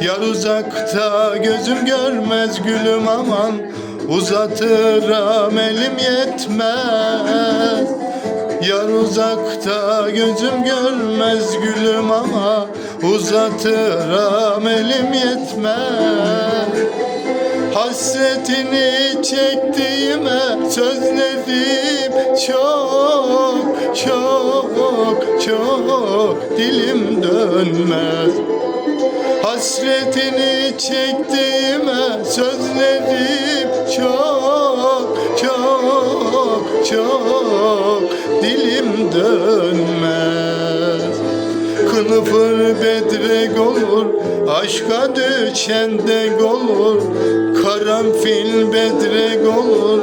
Yar uzakta gözüm görmez gülüm aman Uzatırım elim yetmez. Yar uzakta gözüm görmez gülüm ama Uzatırım elim yetmez. Hasretini çektiğime sözlerim çok çok çok dilim dönmez Hasretini çektiğime sözlerim çok çok çok. Dilim dönmez. Kılıfır bedrek olur Aşka düşen denk olur. Karanfil bedrek olur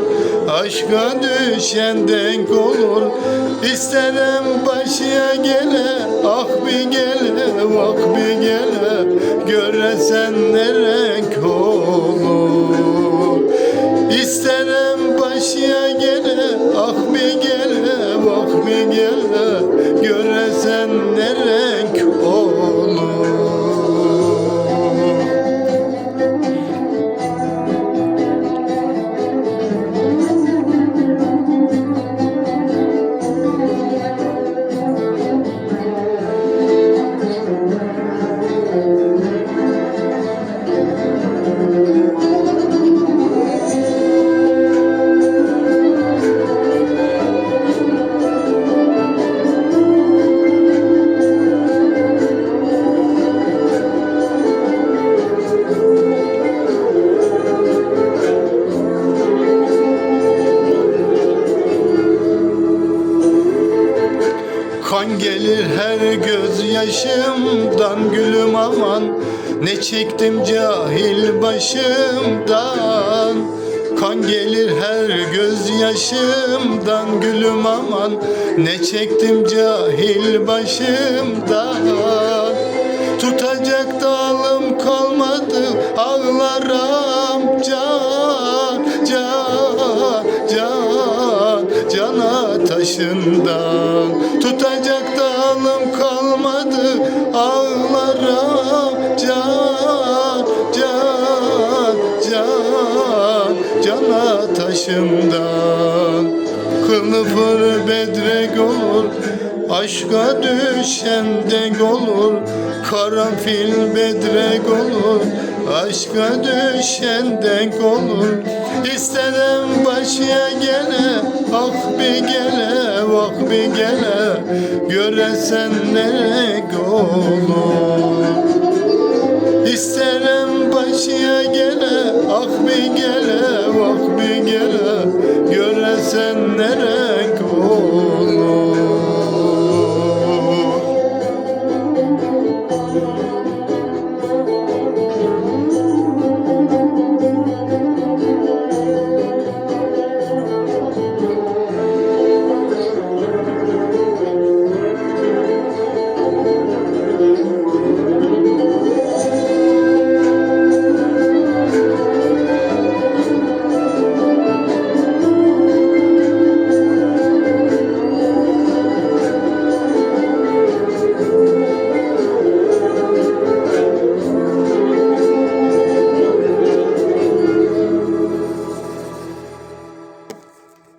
Aşka düşen denk olur. İsterim başıya gele Ah bir gele bak bir gele Göresen ne renk olur? İsterim başıya gele Ah bir gele bak bir gele. Göresen ne renk Kan gelir her göz yaşımdan. Gülüm aman Ne çektim cahil başımdan. Kan gelir her göz yaşımdan. Gülüm aman Ne çektim cahil başımdan. Tutacak dalım kalmadı ağlarım cana taşından Tutacak dalım kalmadı ağlarım can can can cana taşından Kılıfır bedrek olur Aşka düşen denk olur Karanfil bedrek olur. Aşka düşen denk olur. İsterim başıya gele Ah bir gele bak bir gele Göresen ne renk olur? İsterim başıya gele Ah bir gele bak bir gele Göresen ne renk olur